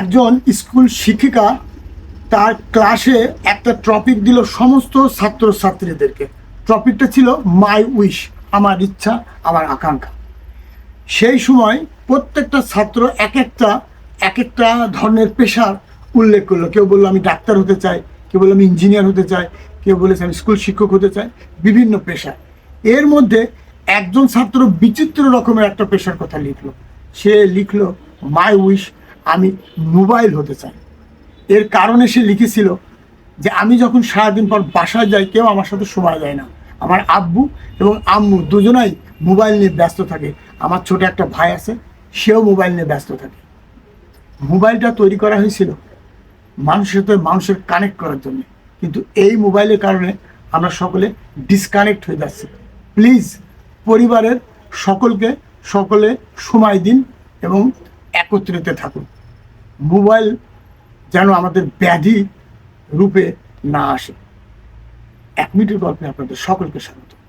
একজন স্কুল শিক্ষিকা তার ক্লাসে একটা টপিক দিল সমস্ত ছাত্র ছাত্রীদেরকে টপিকটা ছিল মাই উইশ, আমার ইচ্ছা, আমার আকাঙ্ক্ষা। সেই সময় প্রত্যেকটা ছাত্র এক একটা এক একটা ধরনের পেশার উল্লেখ করল। কেউ বলল, আমি ডাক্তার হতে চাই। কেউ বলল, আমি ইঞ্জিনিয়ার হতে চাই। কেউ বলেছে, আমি স্কুল শিক্ষক হতে চাই। বিভিন্ন পেশা এর মধ্যে একজন ছাত্র বিচিত্র রকমের একটা পেশার কথা লিখলো। সে লিখলো, মাই উইশ আমি মোবাইল হতে চাই। এর কারণে সে লিখেছিল যে, আমি যখন সারাদিন পর বাসায় যাই, কেউ আমার সাথে সময় যায় না। আমার আব্বু এবং আম্মু দুজনাই মোবাইল নিয়ে ব্যস্ত থাকে। আমার ছোট একটা ভাই আছে, সেও মোবাইল নিয়ে ব্যস্ত থাকে। মোবাইলটা তৈরি করা হয়েছিল মানুষের সাথে মানুষের কানেক্ট করার জন্য। কিন্তু এই মোবাইলের কারণে আমরা সকলে ডিসকানেক্ট হয়ে যাচ্ছি। প্লিজ পরিবারের সকলকে সকলে সময় দিন এবং একত্রিত থাকুন। মোবাইল যেন আমাদের ব্যাধি রূপে না আসে। এক মিনিটের গল্পে আপনাদের সকলকে স্বাগত।